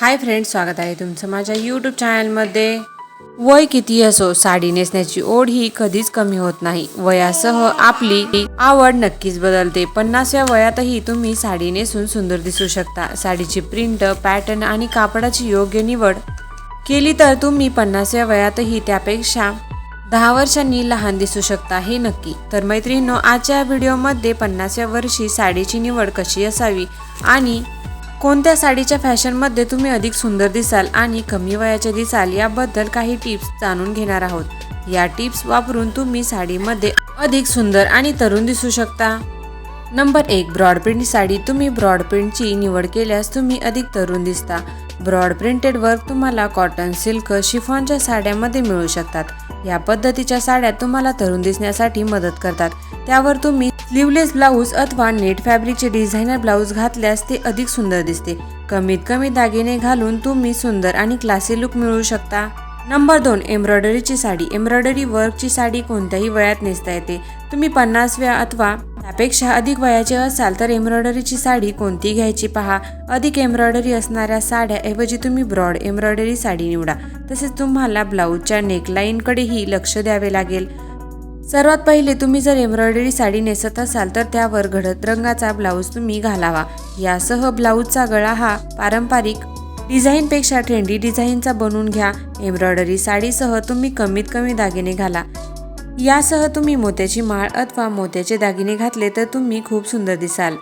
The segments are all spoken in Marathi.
हाय फ्रेंड्स स्वागत आहे तुमचं माझ्या यूट्यूब चॅनलमध्ये वय किती असो साडी नेसण्याची ओढ ही कधीच कमी होत नाही. वयासह आपली आवड नक्कीच बदलते. पन्नासव्या वयातही तुम्ही साडी नेसून सुंदर दिसू शकता. साडीची प्रिंट पॅटर्न आणि कापडाची योग्य निवड केली तर तुम्ही पन्नासव्या वयातही त्यापेक्षा दहा वर्षांनी लहान दिसू शकता हे नक्की. तर मैत्रिणींनो आजच्या व्हिडिओमध्ये पन्नासव्या वर्षी साडीची निवड कशी असावी आणि कोणत्या साडीच्या फॅशनमध्ये तुम्ही अधिक सुंदर दिसाल आणि कमी वयाचे दिसाल याबद्दल काही टिप्स जाणून घेणार आहोत. या टिप्स वापरून तुम्ही साडीमध्ये अधिक सुंदर आणि तरुण दिसू शकता. नंबर एक ब्रॉड प्रिंट साडी. तुम्ही ब्रॉड प्रिंटची निवड केल्यास तुम्ही अधिक तरुण दिसता. ब्रॉड प्रिंटेड वर्क तुम्हाला कॉटन सिल्क शिफॉनच्या साड्यामध्ये मिळू शकतात. या पद्धतीच्या साड्या तुम्हाला तरुण दिसण्यासाठी मदत करतात. त्यावर तुम्ही स्लीवलेस ब्लाऊज अथवा नेट फॅब्रिकचे डिझायनर ब्लाऊज घातल्यास ते अधिक सुंदर दिसते. कमीत कमी दागिने घालून तुम्ही सुंदर आणि क्लासी लुक मिळवू शकता. नंबर दोन एम्ब्रॉयडरीची साडी. एम्ब्रॉयडरी वर्कची साडी कोणत्याही वयात नेसता येते. तुम्ही पन्नासव्या अथवा त्यापेक्षा अधिक वयाचे असाल तर एम्ब्रॉयडरीची साडी कोणती घ्यायची पहा. अधिक एम्ब्रॉयडरी असणाऱ्या साड्याऐवजी तुम्ही ब्रॉड एम्ब्रॉयडरी साडी निवडा. तसेच तुम्हाला ब्लाऊजच्या नेकलाईनकडेही लक्ष द्यावे लागेल. सर्वात पहिले तुम्ही जर एम्ब्रॉयडरी साडी नेसत असाल तर त्यावर घडत रंगाचा ब्लाऊज तुम्ही घालावा. यासह ब्लाऊजचा गळा हा पारंपरिक डिझाईनपेक्षा ट्रेंडी डिझाईनचा बनवून घ्या. एम्ब्रॉयडरी साडीसह तुम्ही कमीत कमी दागिने घाला. यासह तुम्ही मोत्याची माळ अथवा मोत्याचे दागिने घातले तर तुम्ही खूप सुंदर दिसाल.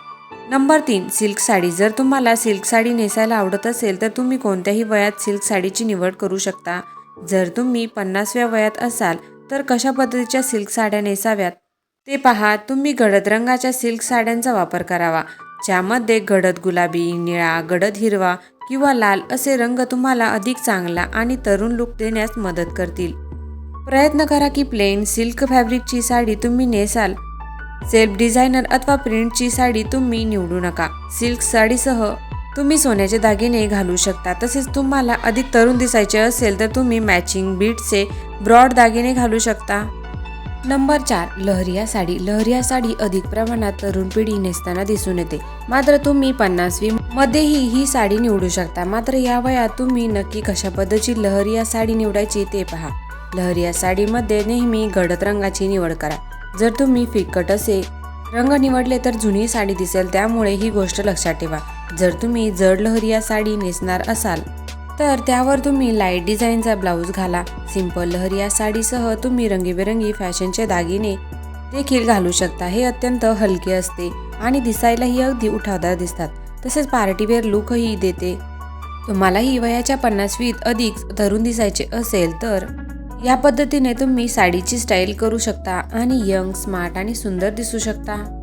नंबर तीन सिल्क साडी. जर तुम्हाला सिल्क साडी नेसायला आवडत असेल तर तुम्ही कोणत्याही वयात सिल्क साडीची निवड करू शकता. जर तुम्ही पन्नासव्या वयात असाल तर कशा पद्धतीच्या सिल्क साड्या नेसाव्यात? ते पहा तुम्ही गडद रंगाच्या सिल्क साड्यांचा वापर करावा ज्यामध्ये गडद गुलाबी निळा गडद हिरवा किंवा लाल असे रंग तुम्हाला अधिक चांगला आणि तरुण लुक देण्यास मदत करतील. प्रयत्न करा की प्लेन सिल्क फॅब्रिकची साडी तुम्ही नेसाल. सेल्फ डिझायनर अथवा प्रिंटची साडी तुम्ही निवडू नका. सिल्क साडीसह तुम्ही सोन्याचे दागिने घालू शकता तसेच तुम्हाला अधिक तरुण दिसायचे असेल तर तुम्ही मॅचिंग बीटचे ब्रॉड दागिने घालू शकता. नंबर चार लहरिया साडी. लहरिया साडी अधिक प्रमाणात तरुण पिढी नेसताना दिसून येते. मात्र तुम्ही पन्नासवी मध्येही ही साडी निवडू शकता. मात्र या वयात तुम्ही नक्की कशा पद्धतीची लहरिया साडी निवडायची ते पहा. लहरिया साडीमध्ये नेहमी गडद रंगाची निवड करा. जर तुम्ही फिकट असे रंग निवडले तर जुनी साडी दिसेल. त्यामुळे ही गोष्ट लक्षात ठेवा. जर तुम्ही जड लहरिया साडी नेसणार असाल तर त्यावर तुम्ही लाइट डिझाईनचा ब्लाऊज घाला. सिंपल लहरिया साडीसह तुम्ही रंगीबेरंगी फॅशनचे दागिने देखील घालू शकता. हे अत्यंत हलके असते आणि दिसायलाही अगदी उठावदार दिसतात. तसेच पार्टीवेअर लुकही देते. तुम्हालाही वयाच्या पन्नासवीत अधिक तरुण दिसायचे असेल तर या पद्धतीने तुम्ही साडीची स्टाईल करू शकता आणि यंग स्मार्ट आणि सुंदर दिसू शकता.